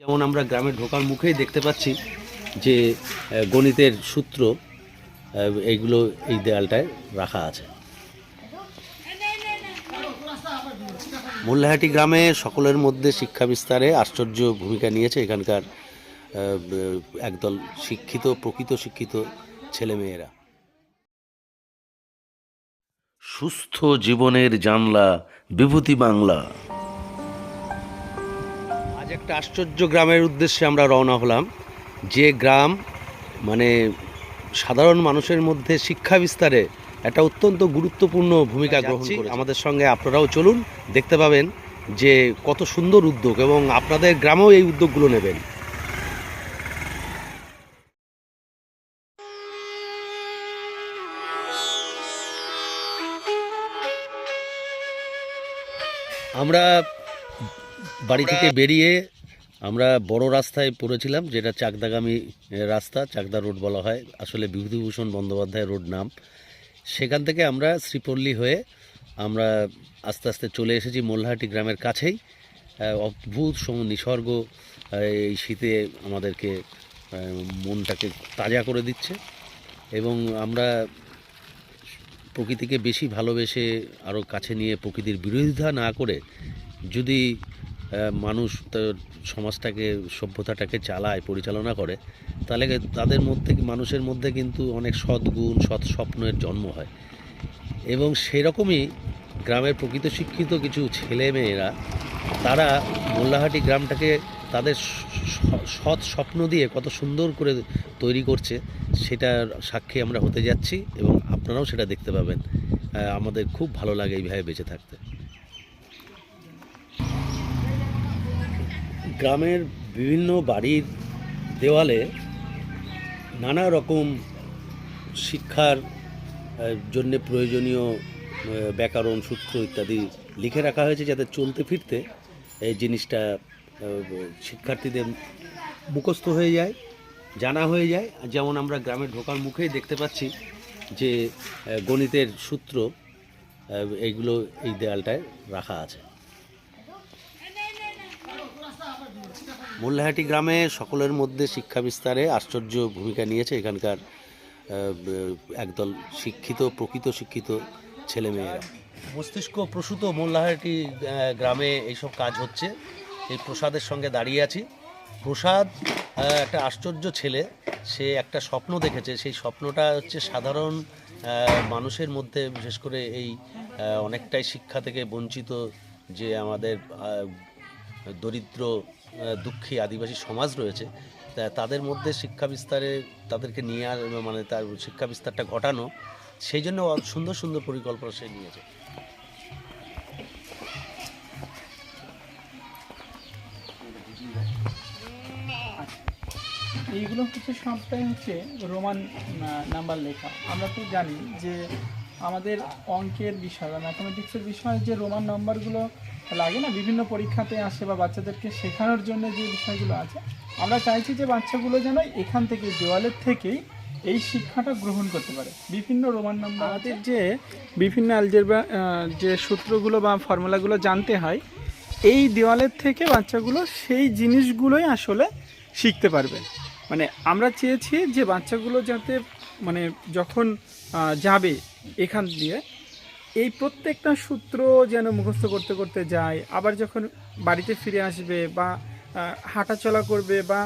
যেমন আমরা গ্রামের ঢোকার মুখেই দেখতে পাচ্ছি যে গণিতের সূত্র এইগুলো এই দেয়ালটায় রাখা আছে। মোল্লাহাটি গ্রামে সকলের মধ্যে শিক্ষা বিস্তারে আশ্চর্য ভূমিকা নিয়েছে এখানকার একদল শিক্ষিত, প্রকৃত শিক্ষিত ছেলেমেয়েরা। সুস্থ জীবনের জানলা, বিভূতি বাংলা। আজ একটা আশ্চর্য গ্রামের উদ্দেশ্যে আমরা রওনা হলাম। যে গ্রাম মানে সাধারণ মানুষের মধ্যে শিক্ষা বিস্তারে একটা অত্যন্ত গুরুত্বপূর্ণ ভূমিকা গ্রহণ করে আমাদের সঙ্গে আপনারাও চলুন দেখতে পাবেন যে কত সুন্দর উদ্যোগ এবং আপনাদের গ্রামেও এই উদ্যোগগুলো নেবেন। আমরা বাড়ি থেকে বেরিয়ে আমরা বড় রাস্তায় পড়েছিলাম যেটা চাকদাগামী রাস্তা চাকদা রোড বলা হয়। আসলে বিভূতিভূষণ বন্দ্যোপাধ্যায় রোড নাম। সেখান থেকে আমরা শ্রীপল্লী হয়ে আমরা আস্তে আস্তে চলে এসেছি মোল্লাহাটি গ্রামের কাছেই। অদ্ভুত সম নিসর্গ এই শীতে আমাদেরকে মনটাকে তাজা করে দিচ্ছে। এবং আমরা প্রকৃতিকে বেশি ভালোবেসে আরও কাছে নিয়ে প্রকৃতির বিরোধিতা না করে যদি মানুষ সমাজটাকে, সভ্যতাটাকে চালায়, পরিচালনা করে, তাহলে তাদের মধ্যে, মানুষের মধ্যে কিন্তু অনেক সদ্গুণ সৎ স্বপ্নের জন্ম হয়। এবং সেরকমই গ্রামের প্রকৃত শিক্ষিত কিছু ছেলে মেয়েরা তারা মোল্লাহাটি গ্রামটাকে তাদের সৎ স্বপ্ন দিয়ে কত সুন্দর করে তৈরি করছে, সেটার সাক্ষী আমরা হতে যাচ্ছি এবং আপনারাও সেটা দেখতে পাবেন। আমাদের খুব ভালো লাগে এইভাবে বেঁচে থাকতে। গ্রামের বিভিন্ন বাড়ির দেওয়ালে নানা রকম শিক্ষার জন্য প্রয়োজনীয় ব্যাকরণ, সূত্র ইত্যাদি লিখে রাখা হয়েছে যাতে চলতে ফিরতে এই জিনিসটা শিক্ষার্থীদের মুখস্থ হয়ে যায়, জানা হয়ে যায়। যেমন আমরা গ্রামের ঢোকার মুখেই দেখতে পাচ্ছি যে গণিতের সূত্র এইগুলো এই দেয়ালটায় রাখা আছে। মোল্লাহাটি গ্রামে সকলের মধ্যে শিক্ষা বিস্তারে আশ্চর্য ভূমিকা নিয়েছে এখানকার একদল শিক্ষিত, প্রকৃত শিক্ষিত ছেলেমেয়েরা। মস্তিষ্ক প্রসূত মোল্লাহাটি গ্রামে এইসব কাজ হচ্ছে। এই প্রসাদের সঙ্গে দাঁড়িয়ে আছি। প্রসাদ একটা আশ্চর্য ছেলে। সে একটা স্বপ্ন দেখেছে। সেই স্বপ্নটা হচ্ছে সাধারণ মানুষের মধ্যে, বিশেষ করে এই অনেকটাই শিক্ষা থেকে বঞ্চিত যে আমাদের দরিদ্র দুঃখী আদিবাসী সমাজ রয়েছে তাদের মধ্যে শিক্ষা বিস্তারে তাদেরকে নিয়ে মানে তার শিক্ষা বিস্তারটা ঘটানো, সেই জন্য সুন্দর সুন্দর পরিকল্পনা সে নিয়েছে। এইগুলো হচ্ছে সবটাই হচ্ছে রোমান নাম্বার লেখা। আমরা তো জানি যে আমাদের অঙ্কের বিষয় বা ম্যাথামেটিক্সের বিষয়, যে রোমান নাম্বারগুলো লাগে না, বিভিন্ন পরীক্ষাতে আসে বা বাচ্চাদেরকে শেখানোর জন্য যে বিষয়গুলো আছে, আমরা চাইছি যে বাচ্চাগুলো যেন এখান থেকে, দেওয়ালের থেকেই এই শিক্ষাটা গ্রহণ করতে পারে। বিভিন্ন রোমান নাম্বার আমাদের যে বিভিন্ন অ্যালজেব্রা যে সূত্রগুলো বা ফর্মুলাগুলো জানতে হয়, এই দেওয়ালের থেকে বাচ্চাগুলো সেই জিনিসগুলোই আসলে শিখতে পারবে। মানে আমরা চেয়েছি যে বাচ্চাগুলো যাতে মানে যখন যাবে এখান দিয়ে, এই প্রত্যেকটা সূত্র যেন মুখস্থ করতে করতে যায়, আবার যখন বাড়িতে ফিরে আসবে বা হাঁটাচলা করবে বা,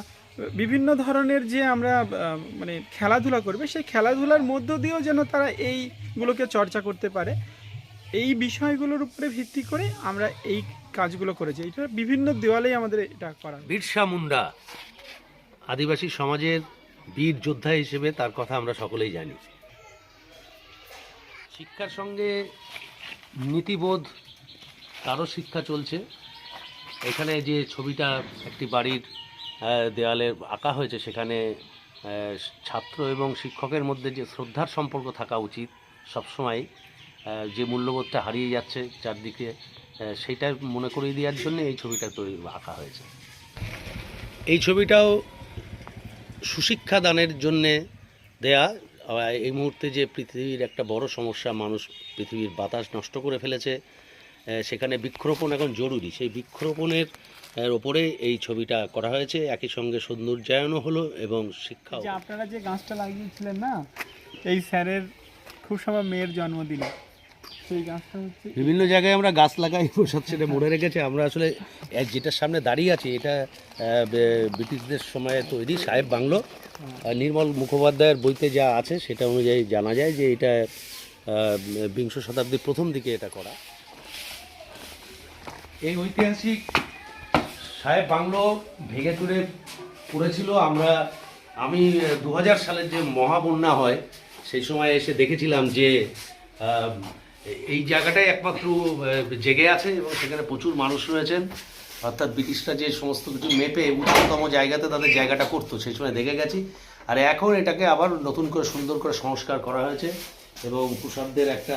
বিভিন্ন ধরনের যে আমরা মানে খেলাধুলা করবে, সেই খেলাধুলার মধ্য দিয়েও যেন তারা এইগুলোকে চর্চা করতে পারে, এই বিষয়গুলোর উপরে ভিত্তি করে আমরা এই কাজগুলো করেছি। এটা বিভিন্ন দেওয়ালেই আমাদের এটা করা বিরসা মুন্ডা, আদিবাসী সমাজের বীর যোদ্ধা হিসেবে তার কথা আমরা সকলেই জানি। শিক্ষার সঙ্গে নীতিবোধ তারও শিক্ষা চলছে। এখানে যে ছবিটা একটি বাড়ির আহ, দেওয়ালে আঁকা হয়েছে সেখানে ছাত্র এবং শিক্ষকের মধ্যে যে শ্রদ্ধার সম্পর্ক থাকা উচিত সবসময় যে মূল্যবোধটা হারিয়ে যাচ্ছে চারদিকে সেইটা মনে করিয়ে দেওয়ার জন্য এই ছবিটা তৈরি আঁকা হয়েছে। এই ছবিটাও সুশিক্ষা দানের জন্যে দেয়া এই মুহূর্তে যে পৃথিবীর একটা বড় সমস্যা মানুষ পৃথিবীর বাতাস নষ্ট করে ফেলেছে সেখানে বৃক্ষরোপণ এখন জরুরি। সেই বৃক্ষরোপণের ওপরে এই ছবিটা করা হয়েছে। একই সঙ্গে সৌন্দর্যায়নও হলো এবং শিক্ষা আপনারা যে গাছটা লাগিয়েছিলেন না এই স্যারের খুব সময় মেয়ের জন্মদিনে বিভিন্ন জায়গায় আমরা গাছ লাগাই প্রসাদ সেটা মনে রেখেছে। আমরা আসলে এক যেটার সামনে দাঁড়িয়ে আছি এটা ব্রিটিশদের সময়ে তৈরি সাহেব বাংলো। নির্মল মুখোপাধ্যায়ের বইতে যা আছে সেটা অনুযায়ী জানা যায় যে এটা বিংশ শতাব্দীর প্রথম দিকে এটা করা। এই ঐতিহাসিক সাহেব বাংলো ভেঙে তুলে পড়েছিল। আমরা আমি দু হাজার সালের যে মহাবন্যা হয় সেই সময় এসে দেখেছিলাম যে এই জায়গাটাই একমাত্র জেগে আছে এবং সেখানে প্রচুর মানুষ রয়েছেন। অর্থাৎ ব্রিটিশরা যে সমস্ত কিছু মেপে উচ্চতম জায়গাতে তাদের জায়গাটা করতো, সেই সময় দেখে গেছি। আর এখন এটাকে আবার নতুন করে, সুন্দর করে সংস্কার করা হয়েছে এবং কুষাণদের একটা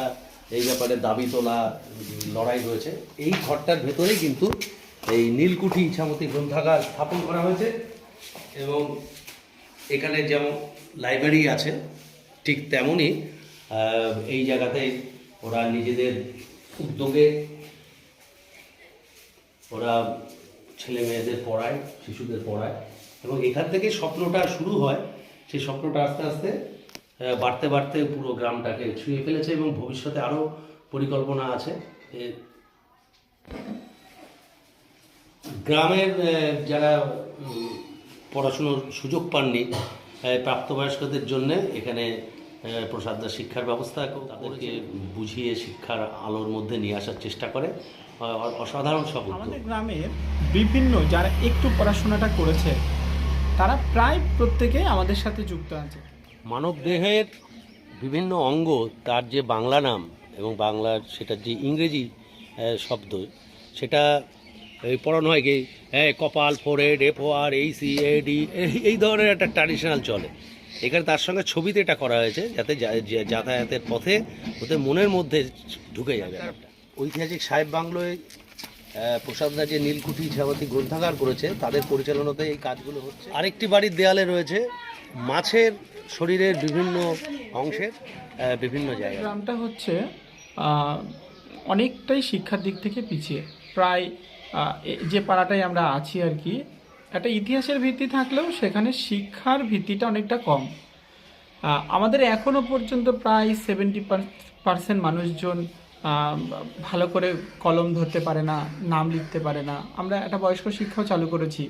এই ব্যাপারে দাবি তোলা লড়াই রয়েছে। এই ঘরটার ভেতরেই কিন্তু এই নীলকুঠি ইছামতি গ্রন্থাগার স্থাপন করা হয়েছে এবং এখানে যেমন লাইব্রেরি আছে, ঠিক তেমনই এই জায়গাতে ওরা নিজেদের উদ্যোগে ওরা ছেলে মেয়েদের পড়ায়, শিশুদের পড়ায় এবং এখান থেকে স্বপ্নটা শুরু হয়। সেই স্বপ্নটা আস্তে আস্তে বাড়তে বাড়তে পুরো গ্রামটাকে ছুঁয়ে ফেলেছে এবং ভবিষ্যতে আরও পরিকল্পনা আছে। গ্রামের যারা পড়াশুনোর সুযোগ পাননি প্রাপ্তবয়স্কদের জন্য এখানে আহ, প্রসাদদা শিক্ষার ব্যবস্থা তাদেরকে বুঝিয়ে শিক্ষার আলোর মধ্যে নিয়ে আসার চেষ্টা করে। অসাধারণ সব আমাদের গ্রামের বিভিন্ন যারা একটু পড়াশোনাটা করেছে তারা প্রায় প্রত্যেকে আমাদের সাথে যুক্ত আছে। মানব দেহের বিভিন্ন অঙ্গ তার যে বাংলা নাম এবং বাংলার সেটার যে ইংরেজি শব্দ সেটা এই পড়ানো হয় কি? হ্যাঁ কপাল ফোরেড এফ ও আর এই সি এ ডি এই ধরনের একটা ট্র্যাডিশনাল চলে। এখানে তার সঙ্গে ছবিতে এটা করা হয়েছে যাতে যাতায়াতের পথে ওদের মনের মধ্যে ঢুকে যাবে ঐতিহাসিক সাহেব বাংলোয় প্রসাদরা যে নীলকুঠি ছাবতী গ্রন্থাগার করেছে তাদের পরিচালনাতে এই কাজগুলো হচ্ছে। আরেকটি বাড়ির দেয়ালে রয়েছে মাছের শরীরের বিভিন্ন অংশের বিভিন্ন জায়গা গ্রামটা হচ্ছে অনেকটাই শিক্ষার দিক থেকে পিছিয়ে। প্রায় যে পাড়াটায় আমরা আছি আর কি একটা ইতিহাসের ভিত্তি থাকলেও সেখানে শিক্ষার ভিত্তিটা অনেকটা কম। আমাদের এখনও পর্যন্ত প্রায় সেভেন্টি পার্সেন্ট মানুষজন ভালো করে কলম ধরতে পারে না, নাম লিখতে পারে না। আমরা একটা বয়স্ক শিক্ষাও চালু করেছি।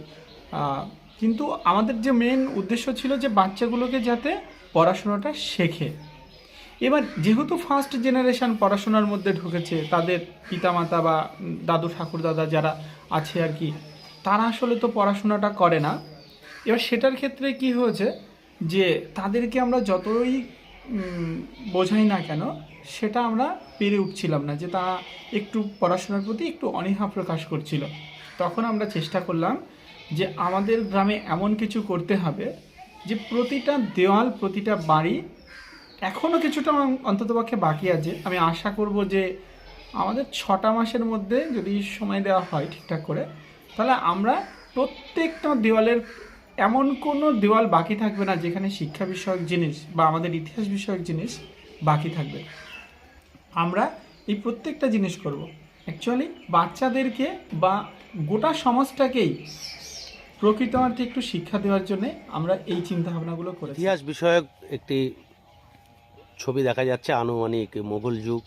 কিন্তু আমাদের যে মেন উদ্দেশ্য ছিল যে বাচ্চাগুলোকে যাতে পড়াশোনাটা শেখে। এবার যেহেতু ফার্স্ট জেনারেশান পড়াশোনার মধ্যে ঢুকেছে, তাদের পিতামাতা বা দাদু ঠাকুর দাদা যারা আছে আর কি তারা আসলে তো পড়াশোনাটা করে না। এবার সেটার ক্ষেত্রে কি হয়েছে যে তাদেরকে আমরা যতই বোঝাই না কেন, সেটা আমরা পেরে উঠছিলাম না যে তারা একটু পড়াশোনার প্রতি একটু অনীহা প্রকাশ করছিল। তখন আমরা চেষ্টা করলাম যে আমাদের গ্রামে এমন কিছু করতে হবে যে প্রতিটা দেওয়াল, প্রতিটা বাড়ি এখনও কিছুটা অন্ততপক্ষে বাকি আছে। আমি আশা করব যে আমাদের ছটা মাসের মধ্যে যদি সময় দেওয়া হয় ঠিকঠাক করে তাহলে আমরা প্রত্যেকটা দেওয়ালের এমন কোনো দেওয়াল বাকি থাকবে না যেখানে শিক্ষা বিষয়ক জিনিস বা আমাদের ইতিহাস বিষয়ক জিনিস বাকি থাকবে। আমরা এই প্রত্যেকটা জিনিস করব। অ্যাকচুয়ালি বাচ্চাদেরকে বা গোটা সমাজটাকেই প্রকৃত অর্থে একটু শিক্ষা দেওয়ার জন্য আমরা এই চিন্তা ভাবনাগুলো করেছি। ইতিহাস বিষয়ক একটি ছবি দেখা যাচ্ছে আনুমানিক মোগল যুগ।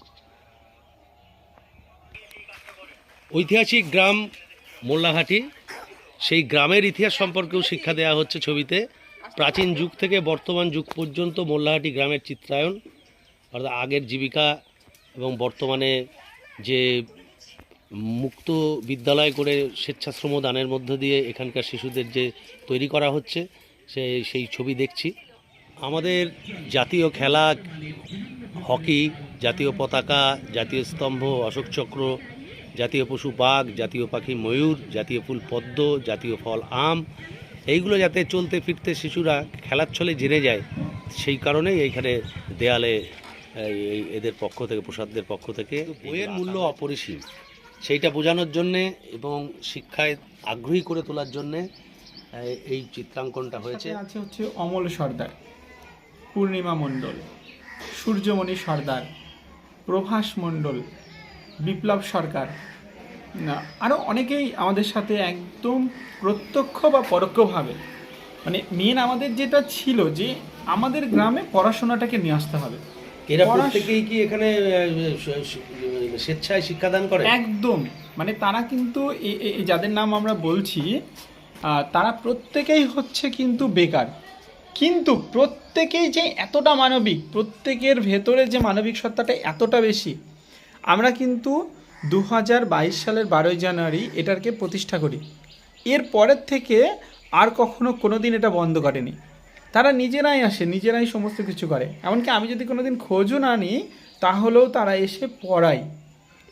ঐতিহাসিক গ্রাম মোল্লাহাটি সেই গ্রামের ইতিহাস সম্পর্কেও শিক্ষা দেওয়া হচ্ছে ছবিতে। প্রাচীন যুগ থেকে বর্তমান যুগ পর্যন্ত মোল্লাহাটি গ্রামের চিত্রায়ন অর্থাৎ আগের জীবিকা এবং বর্তমানে যে মুক্ত বিদ্যালয় করে স্বেচ্ছাশ্রম দানের মধ্য দিয়ে এখানকার শিশুদের যে তৈরি করা হচ্ছে, সে সেই ছবি দেখছি। আমাদের জাতীয় খেলা, হকি, জাতীয় পতাকা, জাতীয় স্তম্ভ, অশোক চক্র জাতীয় পশু বাঘ জাতীয় পাখি ময়ূর জাতীয় ফুল পদ্ম জাতীয় ফল আম এইগুলো যাতে চলতে ফিরতে শিশুরা খেলার ছলে জেনে যায় সেই কারণেই এইখানে দেয়ালে এদের পক্ষ থেকে প্রসাদদের পক্ষ থেকে বইয়ের মূল্য অপরিসীম। সেইটা বোঝানোর জন্যে এবং শিক্ষায় আগ্রহী করে তোলার জন্যে এই- এই চিত্রাঙ্কনটা হয়েছে। আছে হচ্ছে অমল সর্দার পূর্ণিমা মণ্ডল সূর্যমণি সর্দার প্রভাস মণ্ডল বিপ্লব সরকার। আরও অনেকেই আমাদের সাথে একদম প্রত্যক্ষ বা পরোক্ষভাবে মানে মেন আমাদের যেটা ছিল যে আমাদের গ্রামে পড়াশোনাটাকে নিয়ে আসতে হবে। এরা প্রত্যেকেই কি এখানে স- স্বেচ্ছায় শিক্ষাদান করে? একদম। মানে তারা কিন্তু যাদের নাম আমরা বলছি তারা প্রত্যেকেই হচ্ছে কিন্তু বেকার। কিন্তু প্রত্যেকেই যে এতটা মানবিক প্রত্যেকের ভেতরে যে মানবিক সত্তাটা এতটা বেশি আমরা কিন্তু দু হাজার বাইশ সালের বারোই জানুয়ারি এটাকে প্রতিষ্ঠা করি। এর পরের থেকে আর কখনো কোনো দিন এটা বন্ধ করেনি। তারা নিজেরাই আসে নিজেরাই সমস্ত কিছু করে। এমনকি আমি যদি কোনো দিন খোঁজও না নিই তাহলেও তারা এসে পড়ায়।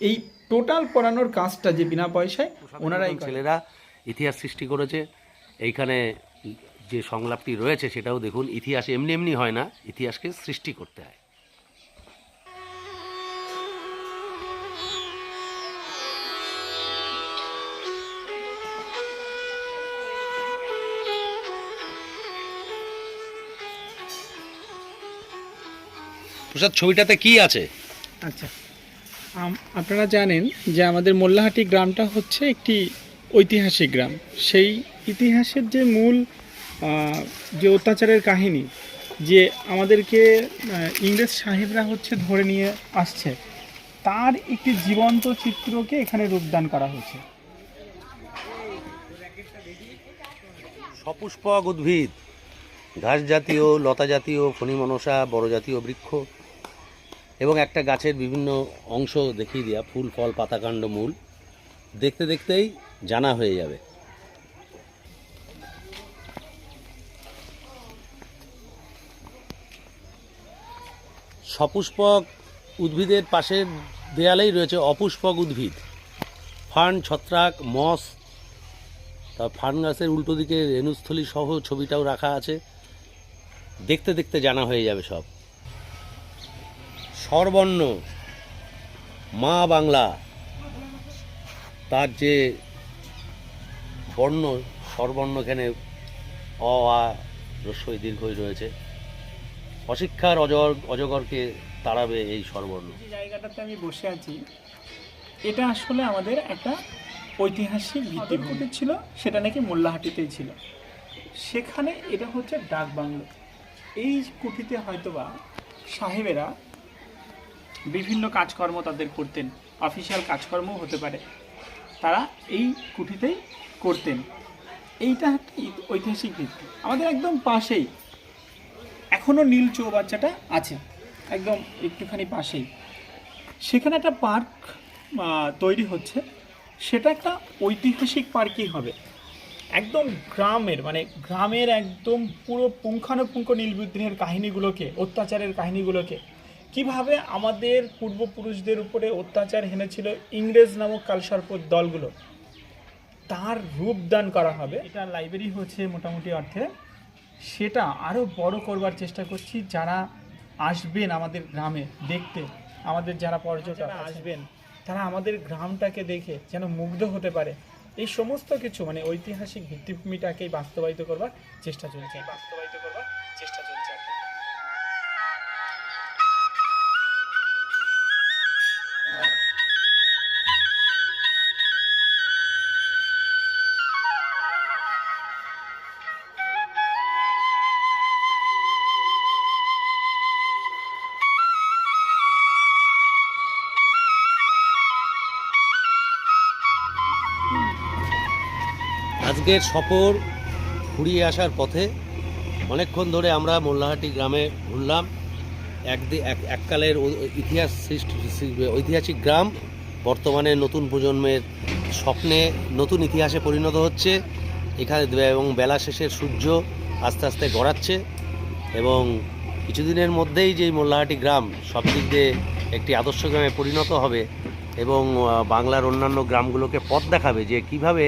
এই টোটাল পড়ানোর কাজটা যে বিনা পয়সায় ওনারাই। ছেলেরা ইতিহাস সৃষ্টি করেছে। এইখানে যে সংলাপটি রয়েছে সেটাও দেখুন। ইতিহাস এমনি এমনি হয় না ইতিহাসকে সৃষ্টি করতে হয়। প্রসাদ ছবিটাতে কি আছে? আচ্ছা। আপনারা জানেন যে আমাদের মোল্লাহাটি গ্রামটা হচ্ছে একটি ঐতিহাসিক গ্রাম। সেই ইতিহাসের যে মূল যে অত্যাচারের কাহিনী যে আমাদেরকে ইংরেজ সাহেবরা হচ্ছে ধরে নিয়ে আসছে তার একটি জীবন্ত চিত্রকে এখানে রূপদান করা হয়েছে। সপুষ্পক উদ্ভিদ ঘাস জাতীয় লতা জাতীয় ফণিমনসা বড় জাতীয় বৃক্ষ এবং একটা গাছের বিভিন্ন অংশ দেখিয়ে দেওয়া ফুল, ফল, পাতাকাণ্ড, মূল, দেখতে দেখতেই জানা হয়ে যাবে। সপুষ্পক উদ্ভিদের পাশের দেয়ালেই রয়েছে অপুষ্পক উদ্ভিদ। ফার্ন, ছত্রাক, মস, তা ফার্ন গাছের উল্টো দিকে রেণুস্থলী সহ ছবিটাও রাখা আছে। দেখতে দেখতে জানা হয়ে যাবে সব। স্বরবর্ণ, মা বাংলা, তার যে বর্ণ, স্বরবর্ণ এখানে অ, আ রস্বই দীর্ঘই রয়েছে। অশিক্ষার অজগর অজগরকে তাড়াবে এই স্বরবর্ণ। যে জায়গাটাতে আমি বসে আছি, এটা আসলে আমাদের একটা ঐতিহাসিক ভিত্তিভূমি ছিল, সেটা নাকি মোল্লাহাটিতেই ছিল। সেখানে এটা হচ্ছে ডাক বাংলো এই কুঠিতে হয়তোবা সাহেবেরা বিভিন্ন কাজকর্ম তাদের করতেন। অফিসিয়াল কাজকর্মও হতে পারে। তারা এই কুঠিতেই করতেন। এইটা একটা ঐতিহাসিক ভিত্তি? আমাদের একদম পাশেই। এখনও নীল চৌবাচ্চাটা আছে। একদম একটুখানি পাশেই। সেখানে একটা পার্ক তৈরি হচ্ছে। সেটা একটা ঐতিহাসিক পার্কই হবে। একদম গ্রামের মানে গ্রামের একদম পুরো পুঙ্খানুপুঙ্খ নীলবিদ্রোহের কাহিনীগুলোকে, অত্যাচারের কাহিনীগুলোকে কীভাবে আমাদের পূর্বপুরুষদের উপরে অত্যাচার হেনেছিল ইংরেজ নামক কালসর্প দলগুলো? তার রূপদান করা হবে। এটা লাইব্রেরি হচ্ছে মোটামুটি অর্থে। সেটা আরও বড় করবার চেষ্টা করছি যারা আসবেন আমাদের গ্রামে দেখতে আমাদের যারা পর্যটক আসবেন তারা আমাদের গ্রামটাকে দেখে যেন মুগ্ধ হতে পারে। এই সমস্ত কিছু মানে ঐতিহাসিক ভিত্তিভূমিটাকেই বাস্তবায়িত করবার চেষ্টা চলছে। বাস্তবায়িত করবার আজকের সফর ঘুরিয়ে আসার পথে অনেকক্ষণ ধরে আমরা মোল্লাহাটি গ্রামে ঘুরলাম। একদি এক এককালের ইতিহাস ঐতিহাসিক গ্রাম। বর্তমানে নতুন প্রজন্মের স্বপ্নে নতুন ইতিহাসে পরিণত হচ্ছে। এখানে এবং বেলা শেষের সূর্য আস্তে আস্তে গড়াচ্ছে এবং কিছুদিনের মধ্যেই যেই মোল্লাহাটি গ্রাম সব দিক দিয়ে একটি আদর্শ গ্রামে পরিণত হবে এবং বাংলার অন্যান্য গ্রামগুলোকে পথ দেখাবে যে কীভাবে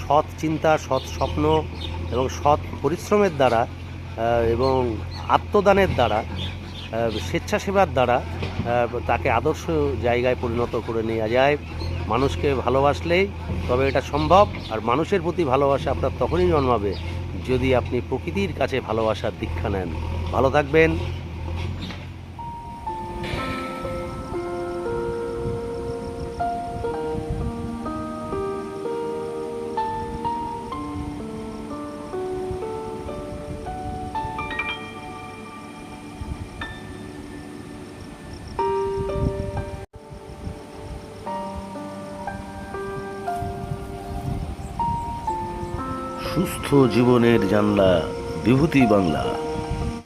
সৎ চিন্তা, সৎ স্বপ্ন এবং সৎ পরিশ্রমের দ্বারা এবং আত্মদানের দ্বারা স্বেচ্ছাসেবার দ্বারা তাকে আদর্শ জায়গায় পরিণত করে নেওয়া যায়। মানুষকে ভালোবাসলেই তবে এটা সম্ভব, আর মানুষের প্রতি ভালোবাসা আপনার তখনই জন্মাবে যদি আপনি প্রকৃতির কাছে ভালোবাসার দীক্ষা নেন। ভালো থাকবেন। সুস্থ জীবনের জানলা বিভূতি বাংলা।